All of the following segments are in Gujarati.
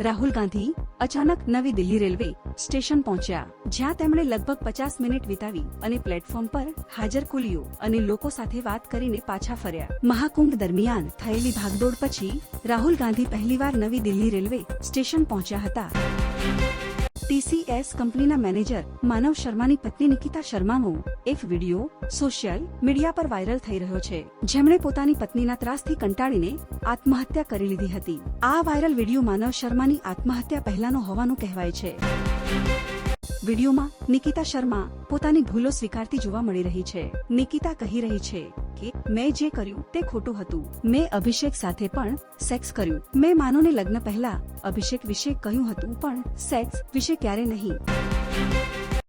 રાહુલ ગાંધી અચાનક નવી દિલ્હી રેલવે સ્ટેશન પહોંચ્યા, જ્યાં તેમણે લગભગ પચાસ મિનિટ વિતાવી અને પ્લેટફોર્મ પર હાજર કુલીઓ અને લોકો સાથે વાત કરીને પાછા ફર્યા. મહાકુંભ દરમિયાન થયેલી ભાગદોડ પછી રાહુલ ગાંધી પહેલીવાર નવી દિલ્હી રેલવે સ્ટેશન પહોંચ્યા હતા. ટીસીએસ કંપનીના મેનેજર માનવ શર્માની પત્ની નિકિતા શર્માનો એક વિડિયો સોશિયલ મીડિયા પર વાયરલ થઈ રહ્યો છે. જેમણે પોતાની પત્નીના ત્રાસથી કંટાળીને આત્મહત્યા કરી લીધી હતી. આ વાયરલ વિડિયો માનવ શર્માની આત્મહત્યા પહેલાનો હોવાનું કહેવાય છે. વિડિયોમાં નિકિતા શર્મા પોતાની ભૂલો સ્વીકારતી જોવા મળી રહી છે. નિકિતા કહી રહી છે કે મેં જે કર્યું તે ખોટું હતું. મેં અભિષેક સાથે પણ સેક્સ કર્યું. મેં માનોને લગ્ન પહેલા અભિષેક વિશે કહ્યું હતું, પણ સેક્સ વિશે ક્યારે નહીં.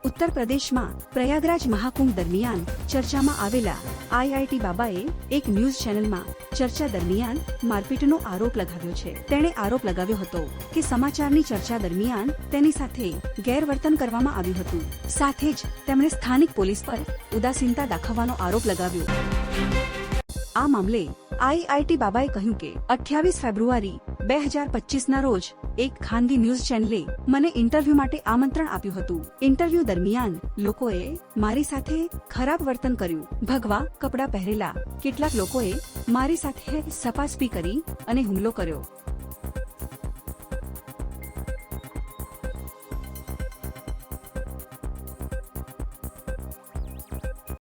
ઉત્તર પ્રદેશમાં પ્રયાગરાજ મહાકુંભ દરમિયાન ચર્ચામાં આવેલા આઈઆઈટી બાબાએ એક ન્યૂઝ ચેનલમાં ચર્ચા દરમિયાન મારપીટનો આરોપ લગાવ્યો છે. તેણે આરોપ લગાવ્યો હતો કે સમાચારની ચર્ચા દરમિયાન તેની સાથે ગેરવર્તન કરવામાં આવ્યું હતું. સાથે જ તેમણે સ્થાનિક પોલીસ પર ઉદાસીનતા દાખવવાનો આરોપ લગાવ્યો. આ મામલે આઈઆઈટી બાબાએ કહ્યું કે અઠ્યાવીસ ફેબ્રુઆરી બે હજાર પચીસ ના રોજ એક ખાનગી ન્યૂઝ ચેનલે મને ઇન્ટરવ્યુ માટે આમંત્રણ આપ્યું હતું. ઇન્ટરવ્યુ દરમિયાન લોકોએ મારી સાથે ખરાબ વર્તન કર્યું. ભગવા કપડાં પહેરેલા કેટલાક લોકોએ મારી સાથે સપાસપી કરી અને હુમલો કર્યો.